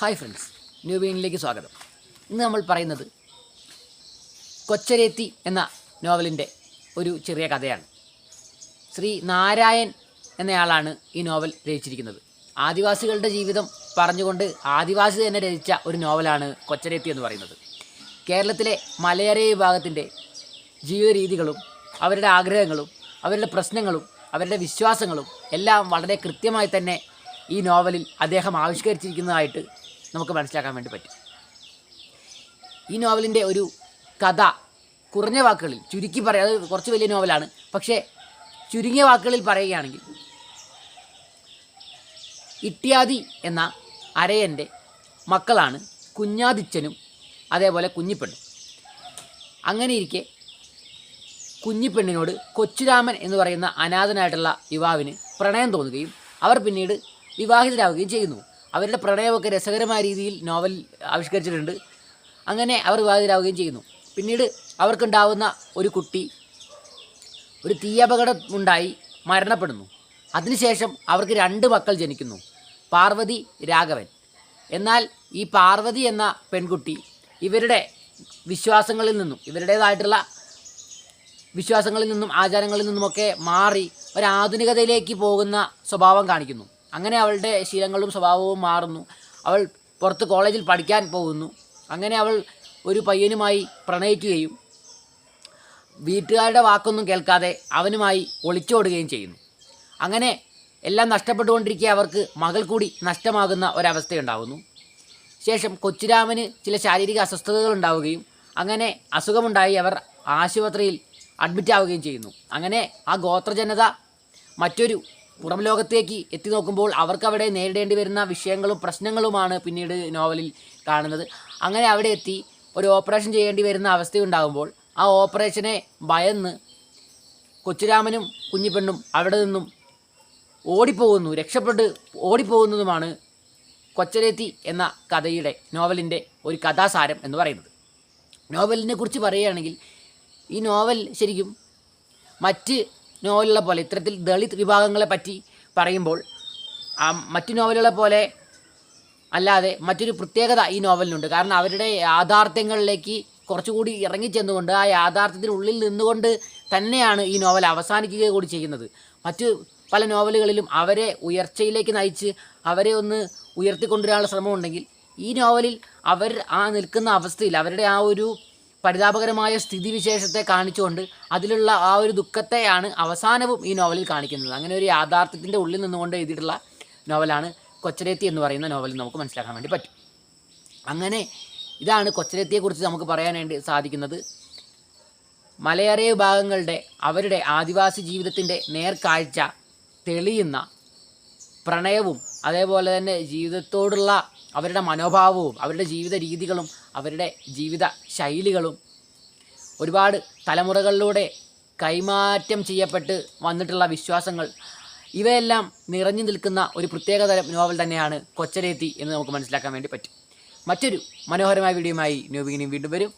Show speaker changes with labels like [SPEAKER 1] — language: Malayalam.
[SPEAKER 1] ഹായ് ഫ്രണ്ട്സ് ന്യൂ ബീനിലേക്ക് സ്വാഗതം. ഇന്ന് നമ്മൾ പറയുന്നത് കൊച്ചരേത്തി എന്ന നോവലിന്റെ ഒരു ചെറിയ കഥയാണ്. ശ്രീ നാരായൺ എന്നയാളാണ് ഈ നോവൽ രചിച്ചിരിക്കുന്നത്. ആദിവാസികളുടെ ജീവിതം പറഞ്ഞുകൊണ്ട് ആദിവാസി തന്നെ രചിച്ച ഒരു നോവലാണ് കൊച്ചരേത്തി എന്ന് പറയുന്നത്. കേരളത്തിലെ മലയര വിഭാഗത്തിന്റെ ജീവിതരീതികളും അവരുടെ ആഗ്രഹങ്ങളും അവരുടെ പ്രശ്നങ്ങളും അവരുടെ വിശ്വാസങ്ങളും എല്ലാം വളരെ കൃത്യമായി തന്നെ ഈ നോവലിൽ അദ്ദേഹം ആവിഷ്കരിച്ചിരിക്കുന്നതായിട്ട് നമുക്ക് മനസ്സിലാക്കാൻ വേണ്ടി പറ്റും. ഈ നോവലിന്റെ ഒരു കഥ കുറഞ്ഞ വാക്കുകളിൽ ചുരുക്കി പറയാം അത് കുറച്ച് വലിയ നോവലാണ്. പക്ഷേ ചുരുങ്ങിയ വാക്കുകളിൽ പറയുകയാണെങ്കിൽ ഇട്ടിയാതി എന്ന അരയന്റെ മക്കളാണ് കുഞ്ഞാദിച്ചനും അതേപോലെ കുഞ്ഞിപ്പെണ്ണും. അങ്ങനെ ഇരിക്കെ കുഞ്ഞിപ്പെണ്ണിനോട് കൊച്ചുരാമൻ എന്ന് പറയുന്ന അനാഥനായിട്ടുള്ള യുവാവിന് പ്രണയം തോന്നുകയും അവർ പിന്നീട് വിവാഹിതരാവുകയും ചെയ്യുന്നു. അവരുടെ പ്രണയമൊക്കെ രസകരമായ രീതിയിൽ നോവൽ ആവിഷ്കരിച്ചിട്ടുണ്ട്. അങ്ങനെ അവർ വിവാഹിതരാവുകയും ചെയ്യുന്നു. പിന്നീട് അവർക്കുണ്ടാവുന്ന ഒരു കുട്ടി ഒരു തീയപകടം ഉണ്ടായി മരണപ്പെടുന്നു. അതിനുശേഷം അവർക്ക് രണ്ട് മക്കൾ ജനിക്കുന്നു. പാർവതി രാഘവൻ. എന്നാൽ ഈ പാർവതി എന്ന പെൺകുട്ടി ഇവരുടെ വിശ്വാസങ്ങളിൽ നിന്നും ഇവരുടേതായിട്ടുള്ള വിശ്വാസങ്ങളിൽ നിന്നും ആചാരങ്ങളിൽ നിന്നുമൊക്കെ മാറി ഒരു ആധുനികതയിലേക്ക് പോകുന്ന സ്വഭാവം കാണിക്കുന്നു. അങ്ങനെ അവളുടെ ശീലങ്ങളും സ്വഭാവവും മാറുന്നു. അവൾ പുറത്ത് കോളേജിൽ പഠിക്കാൻ പോകുന്നു. അങ്ങനെ അവൾ ഒരു പയ്യനുമായി പ്രണയിക്കുകയും വീട്ടുകാരുടെ വാക്കൊന്നും കേൾക്കാതെ അവനുമായി ഒളിച്ചോടുകയും ചെയ്യുന്നു. അങ്ങനെ എല്ലാം നഷ്ടപ്പെട്ടുകൊണ്ടിരിക്കെ അവർക്ക് മകൾ കൂടി നഷ്ടമാകുന്ന ഒരവസ്ഥയുണ്ടാകുന്നു ശേഷം കൊച്ചുരാമന് ചില ശാരീരിക അസ്വസ്ഥതകൾ ഉണ്ടാവുകയും അങ്ങനെ അസുഖമുണ്ടായി അവർ ആശുപത്രിയിൽ അഡ്മിറ്റ് ആവുകയും ചെയ്യുന്നു. അങ്ങനെ ആ ഗോത്രജനത മറ്റൊരു പുറം ലോകത്തേക്ക് എത്തി നോക്കുമ്പോൾ അവർക്കവിടെ നേരിടേണ്ടി വരുന്ന വിഷയങ്ങളും പ്രശ്നങ്ങളുമാണ് പിന്നീട് നോവലിൽ കാണുന്നത്. അങ്ങനെ അവിടെ എത്തി ഒരു ഓപ്പറേഷൻ ചെയ്യേണ്ടി വരുന്ന അവസ്ഥയുണ്ടാകുമ്പോൾ ആ ഓപ്പറേഷനെ ഭയന്ന് കൊച്ചുരാമനും കുഞ്ഞിപ്പെണ്ണും അവിടെ നിന്നും ഓടിപ്പോകുന്നു രക്ഷപ്പെട്ട് ഓടിപ്പോകുന്നതുമാണ് കൊച്ചരേത്തി എന്ന കഥയുടെ നോവലിന്റെ ഒരു കഥാസാരം എന്ന് പറയുന്നത്. നോവലിനെ കുറിച്ച് പറയുകയാണെങ്കിൽ ഈ നോവൽ ശരിക്കും മറ്റ് നോവലുകളെ പോലെ ഇത്തരത്തിൽ ദളിത് വിഭാഗങ്ങളെ പറ്റി പറയുമ്പോൾ ആ മറ്റു നോവലുകളെ പോലെ അല്ലാതെ മറ്റൊരു പ്രത്യേകത ഈ നോവലിനുണ്ട്. കാരണം അവരുടെ യാഥാർത്ഥ്യങ്ങളിലേക്ക് കുറച്ചുകൂടി ഇറങ്ങിച്ചെന്നുകൊണ്ട് ആ യാഥാർത്ഥ്യത്തിനുള്ളിൽ നിന്നുകൊണ്ട് തന്നെയാണ് ഈ നോവൽ അവസാനിക്കുക കൂടി ചെയ്യുന്നത്. മറ്റ് പല നോവലുകളിലും അവരെ ഉയർച്ചയിലേക്ക് നയിച്ച് അവരെ ഒന്ന് ഉയർത്തിക്കൊണ്ടുവരാനുള്ള ശ്രമമുണ്ടെങ്കിൽ ഈ നോവലിൽ അവർ ആ നിൽക്കുന്ന അവസ്ഥയിൽ അവരുടെ ആ ഒരു പരിതാപകരമായ സ്ഥിതിവിശേഷത്തെ കാണിച്ചുകൊണ്ട് അതിലുള്ള ആ ഒരു ദുഃഖത്തെയാണ് അവസാനവും ഈ നോവലിൽ കാണിക്കുന്നത്. അങ്ങനെ ഒരു യാഥാർത്ഥ്യത്തിന്റെ ഉള്ളിൽ നിന്നുകൊണ്ട് എഴുതിയിട്ടുള്ള നോവലാണ് കൊച്ചരേത്തി എന്ന് പറയുന്ന നോവലിൽ നമുക്ക് മനസ്സിലാക്കാൻ വേണ്ടി പറ്റും. അങ്ങനെ ഇതാണ് കൊച്ചരത്തിയെക്കുറിച്ച് നമുക്ക് പറയാൻ വേണ്ടി സാധിക്കുന്നത്. മലയാറിയ വിഭാഗങ്ങളുടെ അവരുടെ ആദിവാസി ജീവിതത്തിന്റെ നേർക്കാഴ്ച തെളിയുന്ന പ്രണയവും അതേപോലെ തന്നെ ജീവിതത്തോടുള്ള അവരുടെ മനോഭാവവും അവരുടെ ജീവിത രീതികളും അവരുടെ ജീവിത ശൈലികളും ഒരുപാട് തലമുറകളിലൂടെ കൈമാറ്റം ചെയ്യപ്പെട്ട് വന്നിട്ടുള്ള വിശ്വാസങ്ങൾ ഇവയെല്ലാം നിറഞ്ഞു നിൽക്കുന്ന ഒരു പ്രത്യേകതരം നോവൽ തന്നെയാണ് കൊച്ചരേത്തി എന്ന് നമുക്ക് മനസ്സിലാക്കാൻ വേണ്ടി പറ്റും. മറ്റൊരു മനോഹരമായ വീഡിയോയുമായി ന്യൂ ബിഗിനിങ് വീണ്ടും വരും.